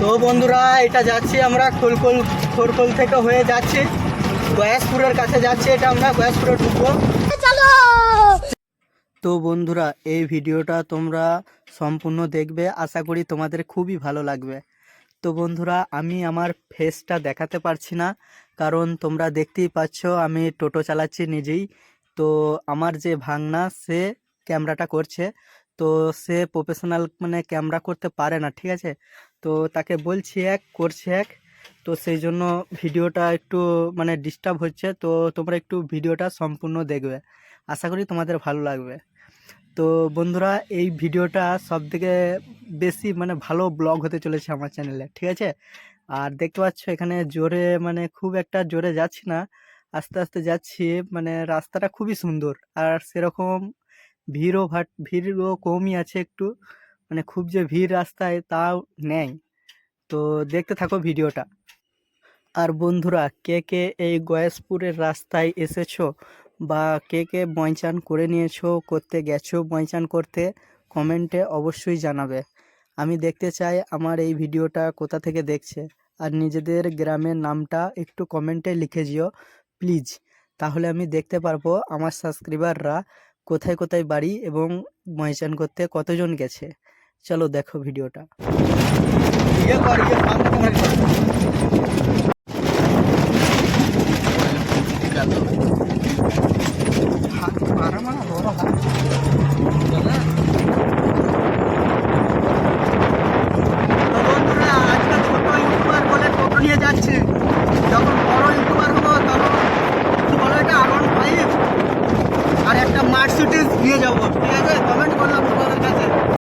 তো বন্ধুরা এটা যাচ্ছি আমরা খোলকোল খোরকোল থেকে হয়ে যাচ্ছি। গয়াসপুরের কাছে যাচ্ছি এটা আমরা গয়াসপুরে ঢুকবো। তো বন্ধুরা এই ভিডিওটা তোমরা সম্পূর্ণ দেখবে আশা করি তোমাদের খুবই ভালো লাগবে। তো বন্ধুরা আমি আমার ফেসটা দেখাতে পারছি না কারণ তোমরা দেখতেই পাচ্ছ আমি টোটো চালাচ্ছি নিজেই। তো আমার যে ভাগনা সে ক্যামেরাটা করছে। তো সে প্রফেশনাল মানে ক্যামেরা করতে পারে না, ঠিক আছে? তো তাকে বলছি এক, করছে এক। তো সেই জন্য ভিডিওটা একটু মানে ডিস্টার্ব হচ্ছে। তো তোমরা একটু ভিডিওটা সম্পূর্ণ দেখবে। আশা করি তোমাদের ভালো লাগবে। তো বন্ধুরা, এই ভিডিওটা সব থেকে বেশি মানে ভালো ব্লগ হতে চলেছে আমার চ্যানেলে ঠিক আছে? আর দেখতে পাচ্ছ এখানে জোরে মানে খুব একটা জোরে যাচ্ছি না। আস্তে আস্তে যাচ্ছি মানে রাস্তাটা খুবই সুন্দর। আর সেরকম ভিড়ও ভাট, ভিড়ও কমই আছে একটু। মানে খুব যে ভিড় রাস্তায় তাও নেই। তো দেখতে থাকো ভিডিওটা। আর বন্ধুরা, কে কে এই গয়েশপুরের রাস্তায় এসেছ বা কে কে বয়চান করে নিয়েছো, করতে গেছো বয়চান করতে, কমেন্টে অবশ্যই জানাবে। আমি দেখতে চাই আমার এই ভিডিওটা কোথা থেকে দেখছে। আর নিজেদের গ্রামের নামটা একটু কমেন্টে লিখে যেও, প্লিজ। তাহলে আমি দেখতে পারব আমার সাবস্ক্রাইবাররা কোথায় কোথায় বাড়ি এবং ময়চান করতে কতজন গেছে? চলো দেখো ভিডিওটা।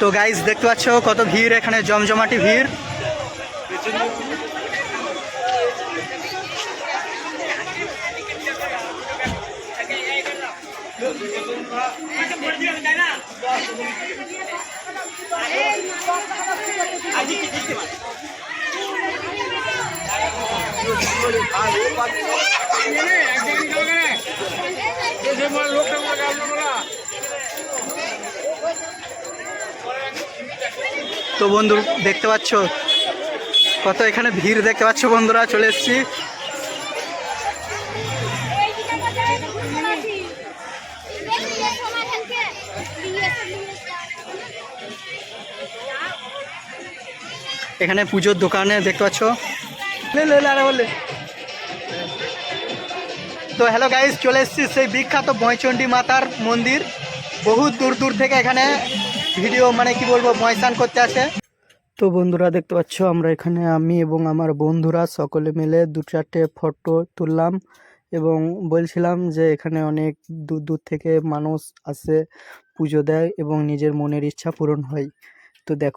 তো গাইস দেখতে পাচ্ছ কত ভিড় এখানে জমজমাটি ভিড়। তো বন্ধু, দেখতে পাচ্ছ? কত এখানে ভিড় দেখতে পাচ্ছ বন্ধুরা? চলে এসেছি। এখানে পুজোর দোকানে দেখতে পাচ্ছ। তো হ্যালো গাইস, চলে এসছি সেই বিখ্যাত বয়চণ্ডী মাতার মন্দির। বহুত দূর দূর থেকে এখানে ভিডিও মানে কি বলব ময়সান করতে আছে। তো বন্ধুরা দেখতে পাচ্ছ, আমরা এখানে আমি এবং আমার বন্ধুরা সকলে মিলে দু চারটে ফটো তুললাম এবং বলছিলাম যে এখানে অনেক দূর দূর থেকে মানুষ আসে, পুজো দেয় এবং নিজের মনের ইচ্ছা পূরণ হয়। তো দেখো